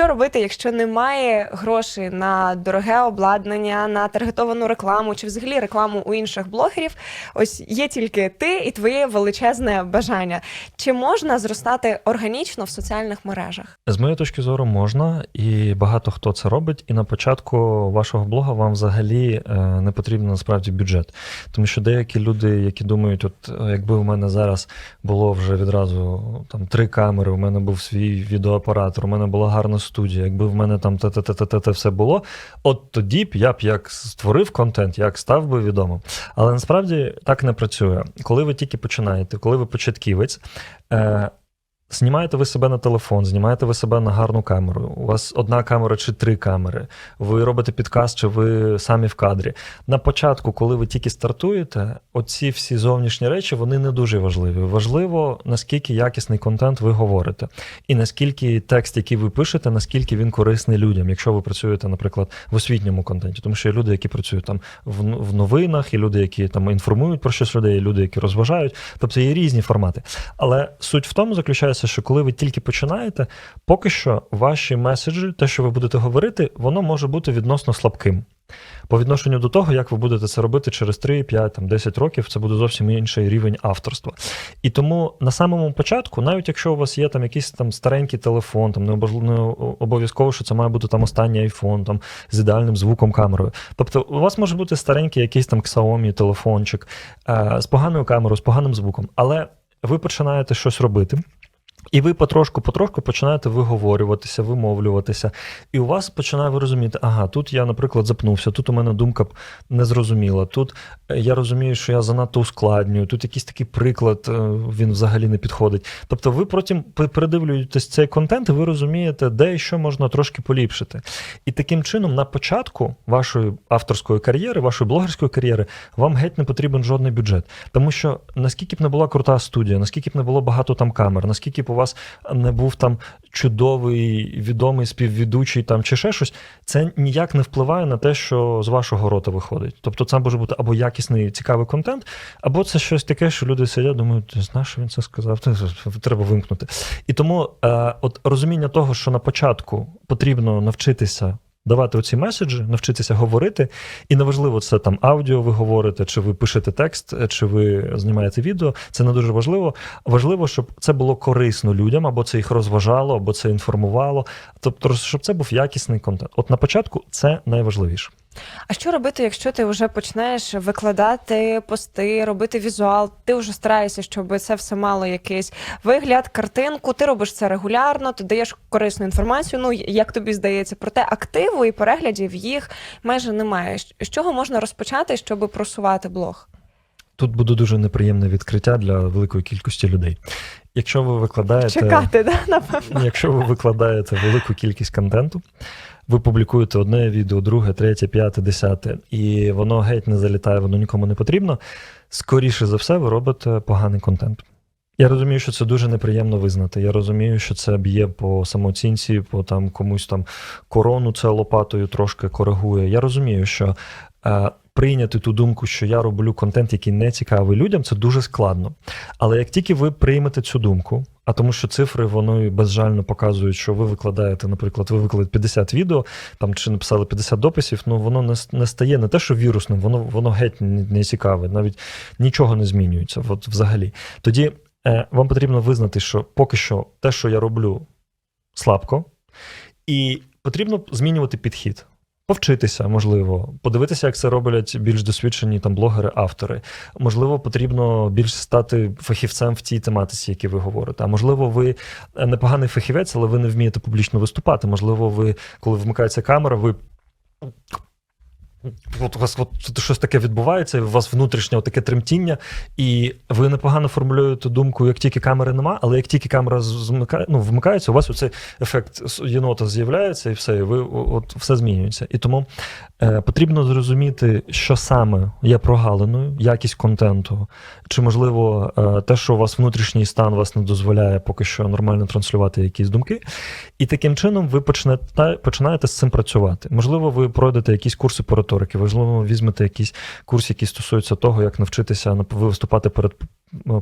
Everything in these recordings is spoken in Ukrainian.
що робити, якщо немає грошей на дороге обладнання, на таргетовану рекламу чи взагалі рекламу у інших блогерів? Ось є тільки ти і твоє величезне бажання. Чи можна зростати органічно в соціальних мережах? З моєї точки зору можна, і багато хто це робить. І на початку вашого блога вам взагалі е, не потрібен насправді бюджет. Тому що деякі люди, які думають, от е, якби у мене зараз було вже відразу там три камери, у мене був свій відеооператор, у мене була гарна студія, якби в мене там те те те те те все було, от тоді б я б як створив контент, як став би відомим. Але насправді так не працює. Коли ви тільки починаєте, коли ви початківець. Е, Знімаєте ви себе на телефон, знімаєте ви себе на гарну камеру. У вас одна камера чи три камери. Ви робите підкаст, чи ви самі в кадрі. На початку, коли ви тільки стартуєте, оці всі зовнішні речі вони не дуже важливі. Важливо, наскільки якісний контент ви говорите, і наскільки текст, який ви пишете, наскільки він корисний людям, якщо ви працюєте, наприклад, в освітньому контенті. Тому що є люди, які працюють там в, новинах, і люди, які там інформують про щось людей, і люди, які розважають. Тобто є різні формати. Але суть в тому заключається, що коли ви тільки починаєте, поки що ваші меседжі, те, що ви будете говорити, воно може бути відносно слабким. По відношенню до того, як ви будете це робити через 3, 5, там, 10 років, це буде зовсім інший рівень авторства. І тому на самому початку, навіть якщо у вас є там якийсь там старенький телефон, там не обов'язково, що це має бути там останній iPhone, там з ідеальним звуком камерою. Тобто, у вас може бути старенький якийсь там Xiaomi телефончик е, з поганою камерою, з поганим звуком, але ви починаєте щось робити. І ви потрошку-потрошку починаєте виговорюватися, вимовлюватися, і у вас починає ви розуміти, ага, тут я, наприклад, запнувся, тут у мене думка не зрозуміла, тут е, я розумію, що я занадто ускладнюю, тут якийсь такий приклад, е, він взагалі не підходить. Тобто ви потім передивлюєтесь цей контент, і ви розумієте, де і що можна трошки поліпшити. І таким чином, на початку вашої авторської кар'єри, вашої блогерської кар'єри, вам геть не потрібен жодний бюджет. Тому що наскільки б не була крута студія, наскільки б не було багато там камер, наскільки б у вас не був там чудовий відомий співвідучий там чи ще щось, це ніяк не впливає на те, що з вашого рота виходить. Тобто, це може бути або якісний цікавий контент, або це щось таке, що люди сидять, думають, ти знаєш, що він це сказав, треба вимкнути. І тому е, от розуміння того, що на початку потрібно навчитися. Давати оці меседжі, навчитися говорити, і неважливо, це там аудіо ви говорите, чи ви пишете текст, е, чи ви знімаєте відео. Це не дуже важливо. Важливо, щоб це було корисно людям, або це їх розважало, або це інформувало. Тобто, щоб це був якісний контент. От на початку це найважливіше. А що робити, якщо ти вже почнеш викладати пости, робити візуал? Ти вже стараєшся, щоб це все мало якийсь вигляд, картинку. Ти робиш це регулярно, ти даєш корисну інформацію. Ну як тобі здається, проте активу і переглядів їх майже немає. З чого можна розпочати, щоб просувати блог? Тут буде дуже неприємне відкриття для великої кількості людей. Якщо ви викладаєте, Чекати, да, напевно. якщо ви викладаєте велику кількість контенту, ви публікуєте одне відео, друге, третє, п'яте, десяте, і воно геть не залітає, воно нікому не потрібно. Скоріше за все, ви робите поганий контент. Я розумію, що це дуже неприємно визнати. Я розумію, що це б'є по самооцінці, по там комусь там корону це лопатою трошки коригує. Я розумію, що е, прийняти ту думку, що я роблю контент, який не цікавий людям, це дуже складно. Але як тільки ви приймете цю думку, а тому, що цифри вони безжально показують, що ви викладаєте, наприклад, ви викладаєте 50 відео, там чи написали 50 дописів, ну воно не, не стає не те, що вірусним, воно воно геть не цікаве, навіть нічого не змінюється. От взагалі. Тоді е, вам потрібно визнати, що поки що те, що я роблю, слабко, і потрібно змінювати підхід. Повчитися, можливо, подивитися, як це роблять більш досвідчені там блогери, автори. Можливо, потрібно більш стати фахівцем в тій тематиці, які ви говорите. А можливо, ви е, непоганий фахівець, але ви не вмієте публічно виступати. Можливо, ви, коли вмикається камера, ви. От у вас от щось таке відбувається, і у вас внутрішнє таке тремтіння, і ви непогано формулюєте думку, як тільки камери нема, але як тільки камера змикає, ну, вмикається, у вас оцей ефект єнота з'являється, і все, і ви от все змінюється. І тому е, потрібно зрозуміти, що саме є прогалиною, якість контенту, чи можливо е, те, що у вас внутрішній стан вас не дозволяє поки що нормально транслювати якісь думки. І таким чином ви почнете, починаєте з цим працювати. Можливо, ви пройдете якісь курси по риторики, важливо, візьмете якийсь курс, який стосується того, як навчитися виступати перед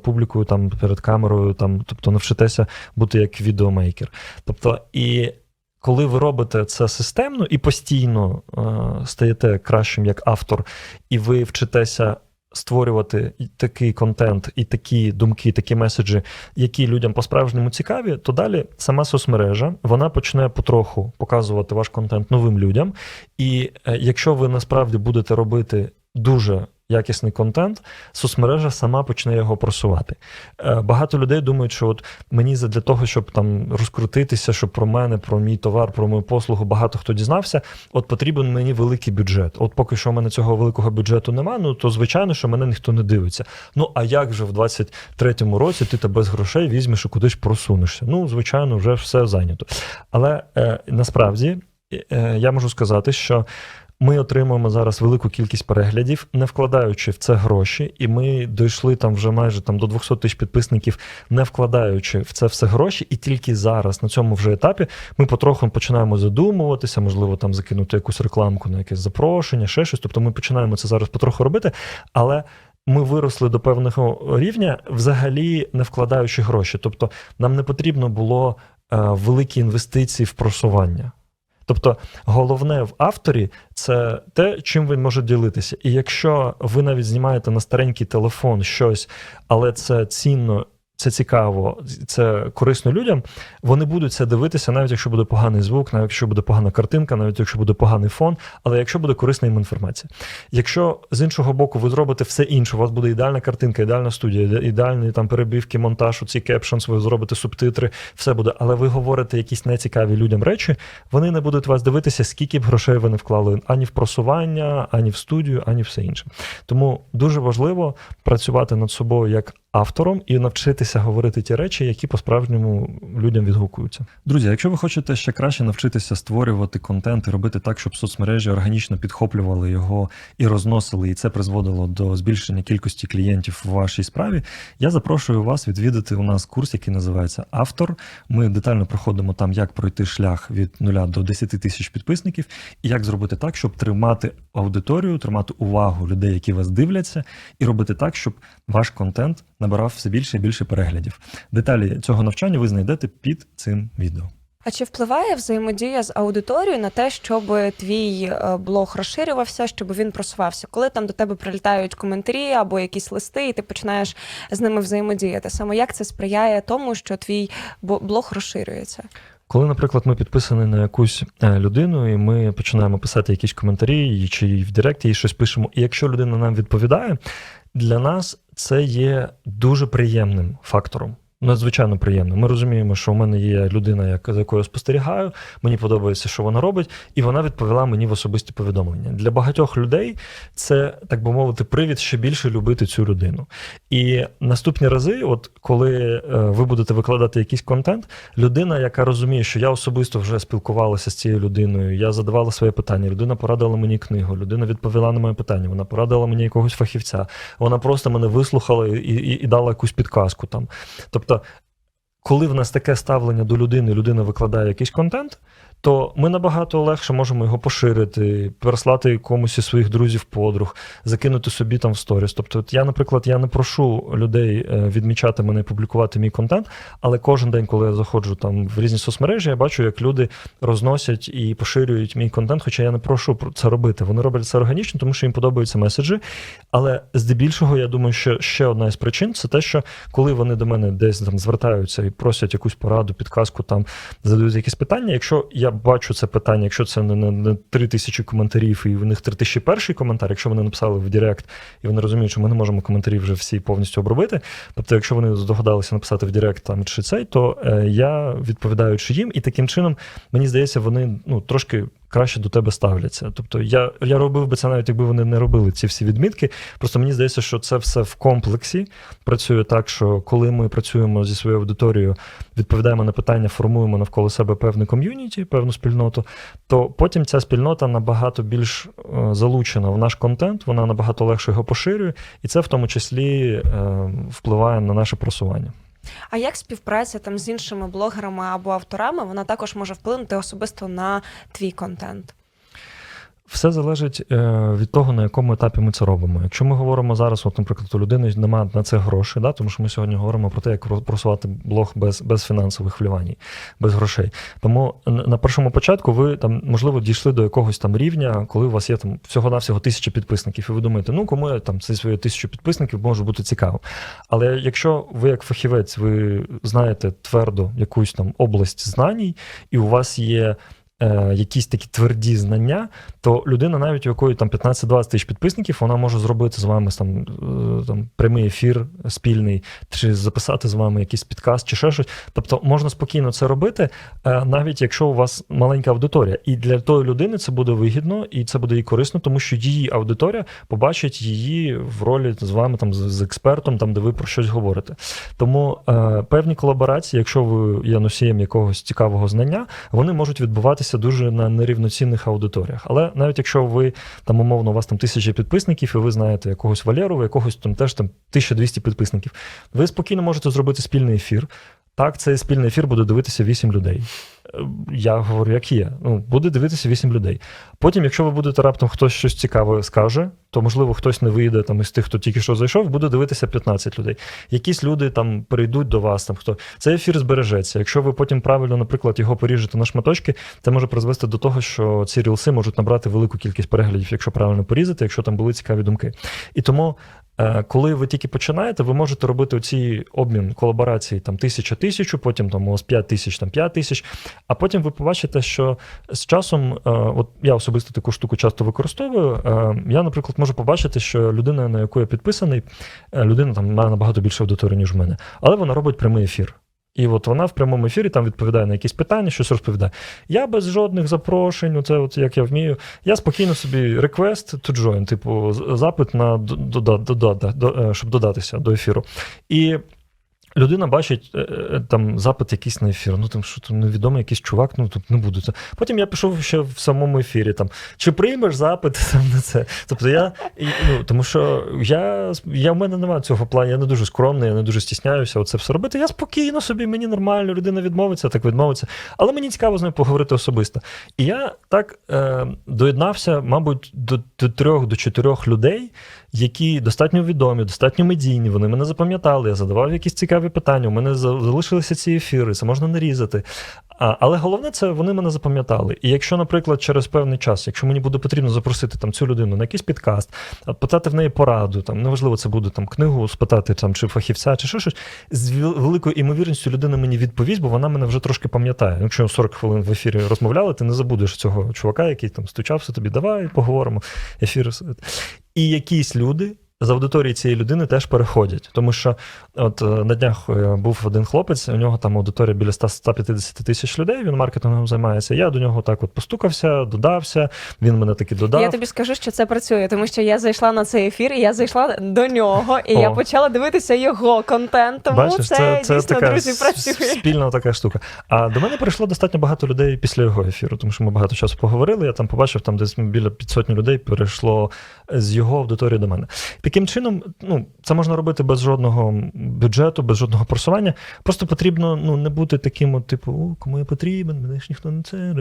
публікою, там перед камерою, там, тобто навчитеся бути як відеомейкер. Тобто, і коли ви робите це системно і постійно е, стаєте кращим як автор, і ви вчитеся створювати такий контент, і такі думки, такі меседжі, які людям по-справжньому цікаві, то далі сама соцмережа вона почне потроху показувати ваш контент новим людям. І е, якщо ви насправді будете робити дуже якісний контент, соцмережа сама почне його просувати. Е, Багато людей думають, що от мені для того, щоб там розкрутитися, щоб про мене, про мій товар, про мою послугу багато хто дізнався, от потрібен мені великий бюджет. От поки що в мене цього великого бюджету немає, ну то звичайно, що мене ніхто не дивиться. Ну а як же в 23-му році ти та без грошей візьмеш і кудись просунешся? Ну, звичайно, вже все зайнято. Але е, насправді е, я можу сказати, що. Ми отримуємо зараз велику кількість переглядів, не вкладаючи в це гроші, і ми дійшли там вже майже там до 200 тисяч підписників, не вкладаючи в це все гроші, і тільки зараз на цьому вже етапі ми потроху починаємо задумуватися, можливо, там закинути якусь рекламку на якесь запрошення, ще щось. Тобто ми починаємо це зараз потроху робити, але. Ми виросли до певного рівня, взагалі не вкладаючи гроші. Тобто, нам не потрібно було е, великі інвестиції в просування. Тобто, головне в авторі це те, чим він може ділитися. І якщо ви навіть знімаєте на старенький телефон щось, але це цінно, це цікаво, це корисно людям, вони будуть це дивитися, навіть якщо буде поганий звук, навіть якщо буде погана картинка, навіть якщо буде поганий фон, але якщо буде корисна їм інформація. Якщо з іншого боку ви зробите все інше, у вас буде ідеальна картинка, ідеальна студія, ідеальні там перебівки, монтаж, ці кепшонс, ви зробите субтитри, все буде. Але ви говорите якісь нецікаві людям речі, вони не будуть вас дивитися, скільки б грошей ви не вклали ані в просування, ані в студію, ані все інше. Тому дуже важливо працювати над собою як автором і навчитися говорити ті речі, які по-справжньому людям відгукуються. Друзі, якщо ви хочете ще краще навчитися створювати контент і робити так, щоб соцмережі органічно підхоплювали його і розносили, і це призводило до збільшення кількості клієнтів в вашій справі, я запрошую вас відвідати у нас курс, який називається Автор. Ми детально проходимо там, як пройти шлях від 0 до 10 тисяч підписників, і як зробити так, щоб тримати аудиторію, тримати увагу людей, які вас дивляться, і робити так, щоб ваш контент набирав все більше і більше переглядів. Деталі цього навчання ви знайдете під цим відео. А чи впливає взаємодія з аудиторією на те, щоб твій е, блог розширювався, щоб він просувався? Коли там до тебе прилітають коментарі або якісь листи, і ти починаєш з ними взаємодіяти? Саме як це сприяє тому, що твій блог розширюється? Коли, наприклад, ми підписані на якусь е, людину, і ми починаємо писати якісь коментарі, чи в Директі їй щось пишемо, і якщо людина нам відповідає, для нас це є дуже приємним фактором. Надзвичайно приємно. Ми розуміємо, що у мене є людина, яка за якою я спостерігаю, мені подобається, що вона робить, і вона відповіла мені в особисті повідомлення. Для багатьох людей це, так би мовити, привід ще більше любити цю людину. І наступні рази, от коли е, ви будете викладати якийсь контент, людина, яка розуміє, що я особисто вже спілкувалася з цією людиною, я задавала своє питання, людина порадила мені книгу, людина відповіла на моє питання, вона порадила мені якогось фахівця, вона просто мене вислухала і, і, і дала якусь підказку там. Тобто, коли в нас таке ставлення до людини, людина викладає якийсь контент, то ми набагато легше можемо його поширити, переслати комусь із своїх друзів, подруг, закинути собі там в сторіс. Тобто, от я, наприклад, я не прошу людей е, відмічати мене публікувати мій контент, але кожен день, коли я заходжу там в різні соцмережі, я бачу, як люди розносять і поширюють мій контент, хоча я не прошу про це робити. Вони роблять це органічно, тому що їм подобаються меседжі. Але здебільшого, я думаю, що ще одна із причин це те, що коли вони до мене десь там звертаються і просять якусь пораду, підказку, там задають якісь питання. Якщо я бачу це питання, якщо це не, не, 3 тисячі коментарів, і в них 3 тисячі перший коментар, якщо вони написали в Директ, і вони розуміють, що ми не можемо коментарі вже всі повністю обробити. Тобто, якщо вони здогадалися написати в Директ там чи цей, то е, я відповідаючи їм, і таким чином мені здається, вони ну трошки. Краще до тебе ставляться. Тобто я, я робив би це навіть якби вони не робили ці всі відмітки. Просто мені здається, що це все в комплексі працює так, що коли ми працюємо зі своєю аудиторією, відповідаємо на питання, формуємо навколо себе певне ком'юніті, певну спільноту, то потім ця спільнота набагато більш е, залучена в наш контент, вона набагато легше його поширює, і це в тому числі е, впливає на наше просування. А як співпраця там з іншими блогерами або авторами, вона також може вплинути особисто на твій контент? Все залежить е, від того, на якому етапі ми це робимо. Якщо ми говоримо зараз, от, наприклад, у людини немає на це грошей, да, тому що ми сьогодні говоримо про те, як просувати блог без, без фінансових вливань, без грошей. Тому на першому початку ви там, можливо, дійшли до якогось там рівня, коли у вас є там всього-навсього тисяча підписників, і ви думаєте, ну кому я там ці свої тисячу підписників може бути цікаво. Але якщо ви як фахівець, ви знаєте твердо якусь там область знань, і у вас є е, якісь такі тверді знання, то людина, навіть у якої там 15-20 тисяч підписників, вона може зробити з вами там, е, там прямий ефір спільний, чи записати з вами якийсь підкаст, чи ще щось. Тобто можна спокійно це робити, е, навіть якщо у вас маленька аудиторія. І для тої людини це буде вигідно і це буде їй корисно, тому що її аудиторія побачить її в ролі з вами там з, експертом, там де ви про щось говорите. Тому е, певні колаборації, якщо ви є носієм якогось цікавого знання, вони можуть відбуватися дуже на нерівноцінних аудиторіях. Але навіть якщо ви там умовно у вас там тисяча підписників, і ви знаєте якогось Валєрова, якогось там теж там 1200 підписників, ви спокійно можете зробити спільний ефір. Так, цей спільний ефір буде дивитися 8 людей. Е, Я говорю, як є. Ну, буде дивитися 8 людей. Потім, якщо ви будете раптом хтось щось цікаве скаже, то можливо хтось не вийде там із тих, хто тільки що зайшов, буде дивитися 15 людей. Якісь люди там прийдуть до вас. Там хто цей ефір збережеться. Якщо ви потім правильно, наприклад, його поріжете на шматочки, це може призвести до того, що ці рілси можуть набрати велику кількість переглядів, якщо правильно порізати, якщо там були цікаві думки. І тому. Е, Коли ви тільки починаєте, ви можете робити оці обмін колаборації там тисяча тисячу, потім там у вас п'ять тисяч, там п'ять тисяч. А потім ви побачите, що з часом, е, от я особисто таку штуку часто використовую. е, Я, наприклад, можу побачити, що людина, на яку я підписаний, людина там має набагато більше аудиторії, ніж в мене, але вона робить прямий ефір. І от вона в прямому ефірі там відповідає на якісь питання, щось розповідає. Я без жодних запрошень, оце от як я вмію. Я спокійно собі request to join, типу, запит на до, дода, до, до, до, е, щоб додатися до ефіру. І людина бачить е, е, там запит якийсь на ефір. Ну там що там невідомий якийсь чувак, ну тут не буду. Потім я пішов ще в самому ефірі. Там чи приймеш запит там на це? Тобто я ну, тому що я, я в мене немає цього плану, я не дуже скромний, я не дуже стісняюся оце все робити. Я спокійно собі, мені нормально, людина відмовиться, так відмовиться. Але мені цікаво з нею поговорити особисто. І я так е, доєднався, мабуть, до, до трьох до чотирьох людей, які достатньо відомі, достатньо медійні. Вони мене запам'ятали. Я задавав якісь цікаві питання. У мене залишилися ці ефіри, це можна нарізати. А, але головне, це вони мене запам'ятали. І якщо, наприклад, через певний час, якщо мені буде потрібно запросити там цю людину на якийсь підкаст, питати в неї пораду, там неважливо, це буде там книгу спитати там чи фахівця, чи що щось, з великою імовірністю людина мені відповість, бо вона мене вже трошки пам'ятає. Якщо 40 хвилин в ефірі розмовляли, ти не забудеш цього чувака, який там стучався тобі, давай поговоримо. Ефір. І якісь люди. З аудиторії цієї людини теж переходять, тому що от е, на днях е, був один хлопець, у нього там аудиторія біля 100 150 тисяч людей. Він маркетингом займається. Я до нього так от постукався, додався. Він мене таки додав. Я тобі скажу, що це працює, тому що я зайшла на цей ефір, і я зайшла до нього, і О. я почала дивитися його контент. Тому Бачиш, це, дійсно, така друзі, працює. спільна така штука. А до мене прийшло достатньо багато людей після його ефіру, тому що ми багато часу поговорили. Я там побачив, там десь біля 500 людей перейшло з його аудиторії до мене. Таким чином, ну це можна робити без жодного бюджету, без жодного просування. Просто потрібно ну не бути таким, от, типу, о, кому я потрібен, мене ж ніхто не це.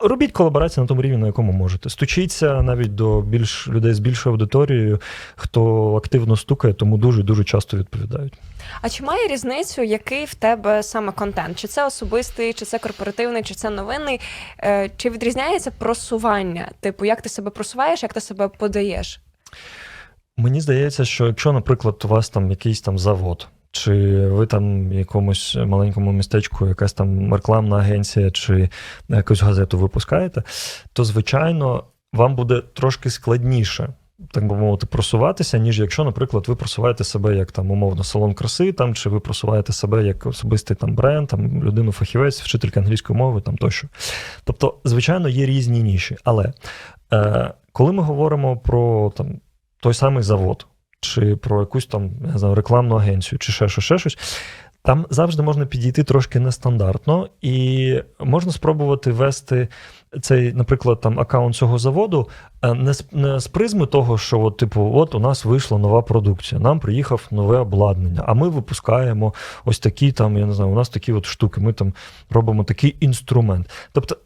Робіть колаборацію на тому рівні, на якому можете. Стучіться навіть до більш людей з більшою аудиторією, хто активно стукає, тому дуже дуже часто відповідають. А чи має різницю, який в тебе саме контент? Чи це особистий, чи це корпоративний, чи це новинний? Е, Чи відрізняється просування? Типу, як ти себе просуваєш, як ти себе подаєш? Мені здається, що якщо, наприклад, у вас там якийсь там завод, чи ви там в якомусь маленькому містечку, якась там рекламна агенція, чи якусь газету випускаєте, то звичайно вам буде трошки складніше. Так би мовити, просуватися, ніж якщо, наприклад, ви просуваєте себе як там умовно салон краси, там чи ви просуваєте себе як особистий там бренд, там людину фахівець, вчителька англійської мови, там тощо. Тобто, звичайно, є різні ніші. Але е, коли ми говоримо про там той самий завод, чи про якусь там не знаю, рекламну агенцію, чи ще щось, ще щось. Там завжди можна підійти трошки нестандартно, і можна спробувати вести цей, наприклад, там аккаунт цього заводу е, не з, не з призми того, що от, типу, от у нас вийшла нова продукція, нам приїхав нове обладнання, а ми випускаємо ось такі там, я не знаю, у нас такі от штуки, ми там робимо такий інструмент. Тобто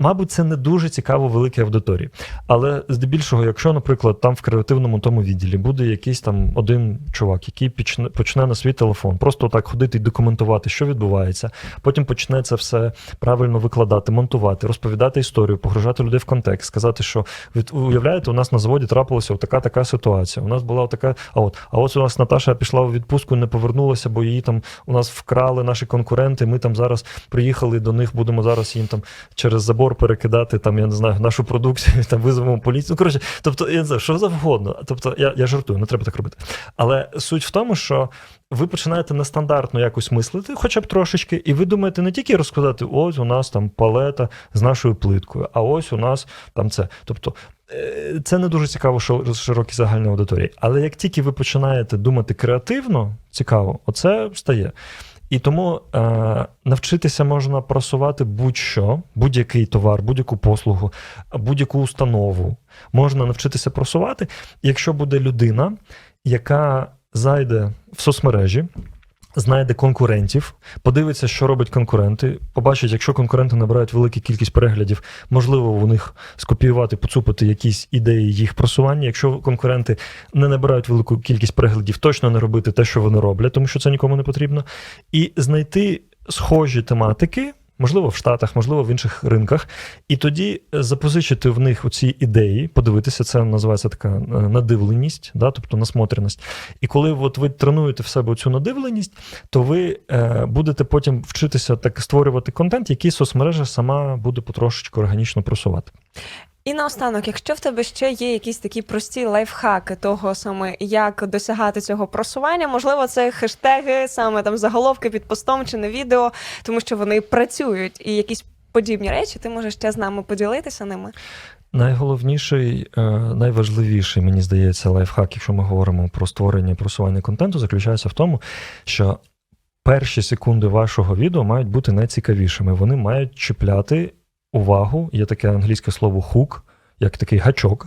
Мабуть, це не дуже цікаво великій аудиторії. Але здебільшого, якщо, наприклад, там в креативному тому відділі буде якийсь там один чувак, який почне, почне на свій телефон, просто так ходити і документувати, що відбувається, потім почне це все правильно викладати, монтувати, розповідати історію, погружати людей в контекст, сказати, що ви уявляєте, у нас на заводі трапилася така така ситуація. У нас була така, а от, а ось у нас Наташа пішла у відпустку, не повернулася, бо її там у нас вкрали наші конкуренти. Ми там зараз приїхали до них, будемо зараз їм там через забор перекидати там, я не знаю, нашу продукцію, там визовемо поліцію. Ну, коротше, тобто, я не знаю, що завгодно. Тобто, я, я жартую, не треба так робити. Але суть в тому, що ви починаєте нестандартно якось мислити, хоча б трошечки, і ви думаєте не тільки розказати, ось у нас там палета з нашою плиткою, а ось у нас там це. Тобто, е, це не дуже цікаво шо- широкій загальній аудиторії. Але як тільки ви починаєте думати креативно, цікаво, оце стає. І тому е, навчитися можна просувати будь-що, будь-який товар, будь-яку послугу, будь-яку установу. Можна навчитися просувати, якщо буде людина, яка зайде в соцмережі, знайде конкурентів, подивиться, що роблять конкуренти, побачить, якщо конкуренти набирають велику кількість переглядів, можливо, у них скопіювати, поцупити якісь ідеї їх просування. Якщо конкуренти не набирають велику кількість переглядів, точно не робити те, що вони роблять, тому що це нікому не потрібно, і знайти схожі тематики. Можливо, в Штатах, можливо, в інших ринках, і тоді запозичити в них оці ідеї, подивитися, це називається така е, надивленість, да, тобто насмотреність. І коли от ви тренуєте в себе цю надивленість, то ви е, будете потім вчитися так створювати контент, який соцмережа сама буде потрошечку органічно просувати. І наостанок, якщо в тебе ще є якісь такі прості лайфхаки того саме, як досягати цього просування, можливо, це хештеги, саме там заголовки під постом чи на відео, тому що вони працюють, і якісь подібні речі, ти можеш ще з нами поділитися ними. Найголовніший, е, найважливіший, мені здається, лайфхак, якщо ми говоримо про створення і просування контенту, заключається в тому, що перші секунди вашого відео мають бути найцікавішими. Вони мають чіпляти увагу. Є таке англійське слово хук, як такий гачок.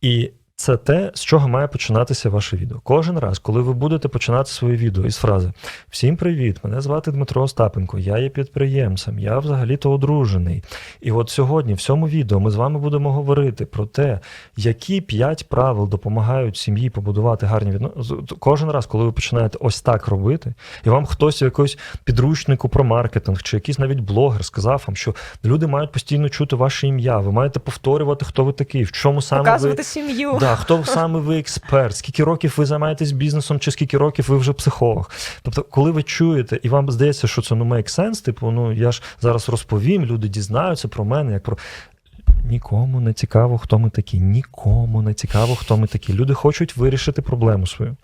І це те, з чого має починатися ваше відео. Кожен раз, коли ви будете починати своє відео із фрази Всім привіт! Мене звати Дмитро Остапенко, я є підприємцем, я взагалі-то одружений. І от сьогодні, в цьому відео, ми з вами будемо говорити про те, які п'ять правил допомагають сім'ї побудувати гарні відносини. Кожен раз, коли ви починаєте ось так робити, і вам хтось в якось підручнику про маркетинг, чи якийсь навіть блогер сказав вам, що люди мають постійно чути ваше ім'я, ви маєте повторювати, хто ви такий, в чому саме ви. Показувати сім'ю. Да, хто саме ви експерт, скільки років ви займаєтесь бізнесом, чи скільки років ви вже психолог. Тобто, коли ви чуєте, і вам здається, що це ну make sense, типу, ну я ж зараз розповім, люди дізнаються про мене, як про. Нікому не цікаво, хто ми такі. Нікому не цікаво, хто ми такі. Люди хочуть вирішити проблему свою.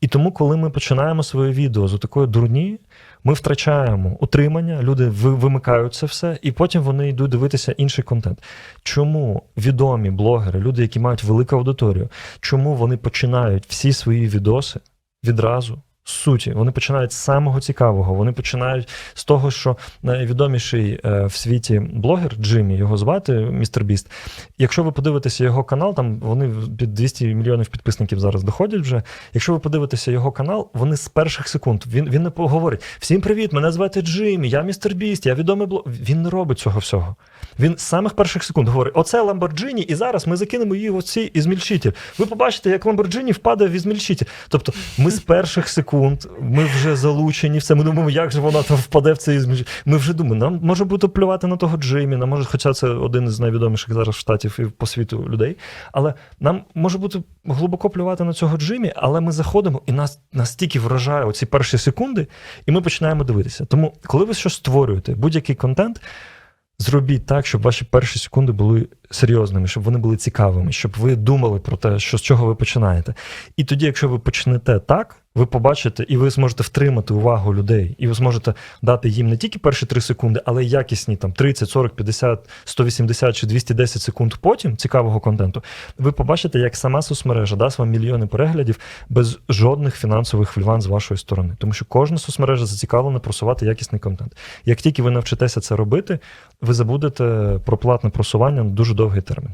І тому, коли ми починаємо своє відео з такої дурні, ми втрачаємо утримання, люди вимикають це все, і потім вони йдуть дивитися інший контент. Чому відомі блогери, люди, які мають велику аудиторію, чому вони починають всі свої відоси відразу? Суті, вони починають з самого цікавого. Вони починають з того, що найвідоміший е, в світі блогер Джиммі, його звати містер Біст. Якщо ви подивитеся його канал, там вони під 200 мільйонів підписників зараз доходять вже. Якщо ви подивитеся його канал, вони з перших секунд він, він не поговорить: Всім привіт! Мене звати Джиммі, я містер Біст, я відомий блог. Він не робить цього всього. Він з самих перших секунд говорить: оце Ламборджині, і зараз ми закинемо її в оці ізмільчитель. Ви побачите, як Ламборджині впаде в ізмільчитель. Тобто, ми з перших секунд, ми вже залучені в це. Ми думаємо, як же вона там впаде в цей ізмільчитель. Ми вже думаємо, нам може бути плювати на того Джиммі, нам може, хоча це один із найвідоміших зараз штатів і по світу людей. Але нам може бути глибоко плювати на цього Джиммі, але ми заходимо, і нас настільки вражає оці перші секунди, і ми починаємо дивитися. Тому, коли ви щось створюєте, будь-який контент. Зробіть так, щоб ваші перші секунди були серйозними, щоб вони були цікавими, щоб ви думали про те, що з чого ви починаєте. І тоді, якщо ви почнете так, ви побачите і ви зможете втримати увагу людей, і ви зможете дати їм не тільки перші 3 секунди, але й якісні там 30, 40, 50, 180 чи 210 секунд потім цікавого контенту. Ви побачите, як сама соцмережа дасть вам мільйони переглядів без жодних фінансових вливань з вашої сторони. Тому що кожна соцмережа зацікавлена просувати якісний контент. Як тільки ви навчитеся це робити, ви забудете про платне просування на дуже довгий термін.